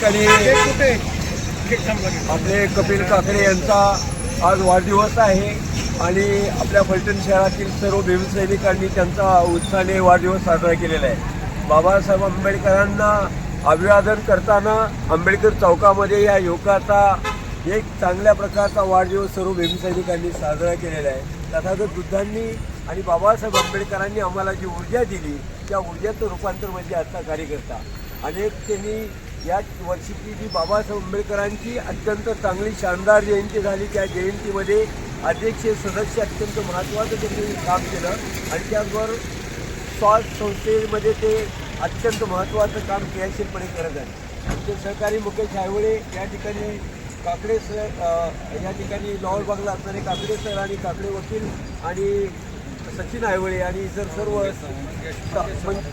ठिकाणी आपले कपिल काकडे यांचा आज वाढदिवस आहे आणि आपल्या फलटण शहरातील सर्व भीमसैनिकांनी त्यांचा उत्साहाने वाढदिवस साजरा केलेला आहे. बाबासाहेब आंबेडकरांना अभिवादन करताना आंबेडकर चौकामध्ये या युवकाचा एक चांगल्या प्रकारचा वाढदिवस सर्व भीमसैनिकांनी साजरा केलेला आहे. तथागत बुद्धांनी आणि बाबासाहेब आंबेडकरांनी आम्हाला जी ऊर्जा दिली त्या ऊर्जेचं रूपांतर म्हणजे आजचा कार्यकर्ता. अनेक त्यांनी या वर्षीची जी बाबासाहेब आंबेडकरांची अत्यंत चांगली शानदार जयंती झाली त्या जयंतीमध्ये अध्यक्ष सदस्य अत्यंत महत्त्वाचं त्यांनी काम केलं आणि त्याचबरोबर स्वास संस्थेमध्ये ते अत्यंत महत्त्वाचं काम क्रियाशीलपणे करत आहे आमचे सहकारी मुकेश हायवळे या ठिकाणी काकडे सर या ठिकाणी लाहोर बागला असणारे काकडे सर आणि काकडे वकील आणि सचिन आयवळे आणि इतर सर्व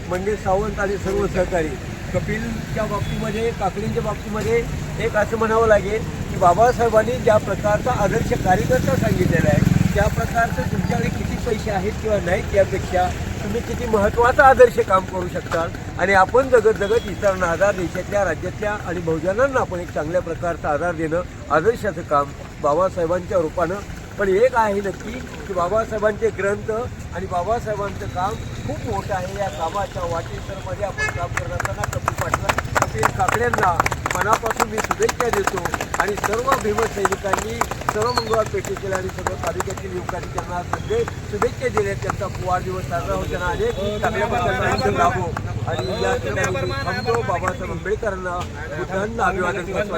मंगेश सावंत आणि सर्व सहकारी कपिलच्या बाबतीमध्ये काकडींच्या बाबतीमध्ये एक असं म्हणावं लागेल की बाबासाहेबांनी ज्या प्रकारचा आदर्श कार्यकर्ता सांगितलेला आहे त्या प्रकारचं तुमच्याकडे किती पैसे आहेत किंवा नाहीत यापेक्षा तुम्ही किती महत्त्वाचं आदर्श काम करू शकता? आणि आपण जगत जगत इतरांना आधार देशातल्या राज्यातल्या आणि बहुजनांना आपण एक चांगल्या प्रकारचा आधार देणं आदर्शाचं काम बाबासाहेबांच्या रूपानं पण एक आहे नक्की की बाबासाहेबांचे ग्रंथ आणि बाबासाहेबांचं काम खूप मोठं आहे. या कामाच्या वाटेसरमध्ये आपण काम करत असताना कपिल पाटला कपिल काकड्यांना मनापासून मी शुभेच्छा देतो आणि सर्व भीमसैनिकांनी सर्व मंगळवार पेठेतील आणि सर्व तालुक्यातील युवकांनी त्यांना संदेश शुभेच्छा दिल्या त्यांचा वाढदिवस साजरा होताना अनेक चांगल्या लाभो. आणि या ठिकाणी थांबतो बाबासाहेब आंबेडकरांना बुद्धांना अभिवादन करतो